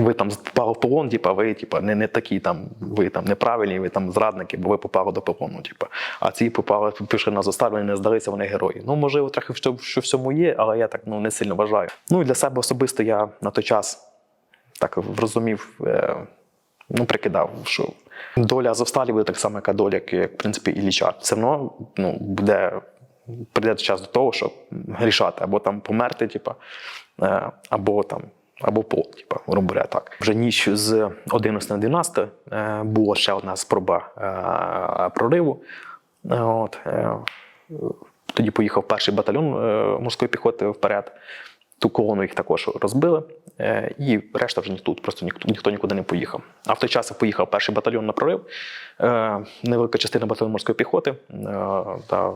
ви там попали в полон, типа, ви типа, не, не такі там, ви там неправильні, ви там зрадники, бо ви попали до полону. Типа. А ці попали, пішли на заставлення, не здалися, вони герої. Ну, можливо, трохи що, що в є, але я так ну, не сильно вважаю. Ну і для себе особисто я на той час так зрозумів, е, ну, прикидав, що доля Азовсталі буде так само, яка доля, як, в принципі, Ілліча. Все одно ну, буде, прийде час до того, щоб рішати або там померти, типа, е, або там. Або пол, типа, грубо говоря, так. Вже ніч з 11 на 12 е, була ще одна спроба е, прориву. Е, От, тоді поїхав перший батальйон морської піхоти вперед. Ту колону їх також розбили, і решта вже ніхто, просто ніхто, ніхто нікуди не поїхав. А в той час поїхав перший батальйон на прорив, невелика частина батальйону морської піхоти та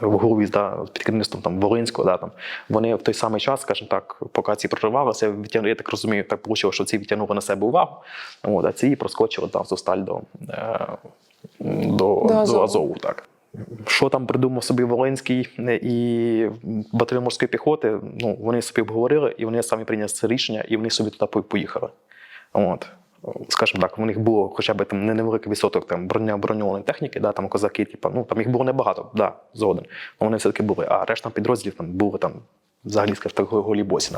в- голові да, під керівництвом там, Волинського, да, там, вони в той самий час, скажімо так, поки ці проривалися, я так розумію, так вийшло, що ці відтягнули на себе увагу, от, а ці проскочили там зосталь до, е, до, до, Азову. Азову. Так. Що там придумав собі Волинський е, і батальйон морської піхоти, ну, вони собі обговорили, і вони самі прийняли це рішення, і вони собі туди поїхали. От. Скажімо так, у них було хоча б там не невеликий відсоток там, броня броньованої техніки, да, там козаки, типу, ну там їх було небагато, да, згоден. Вони все-таки були. А решта підрозділів там були там взагалі скажімо так, голі босі.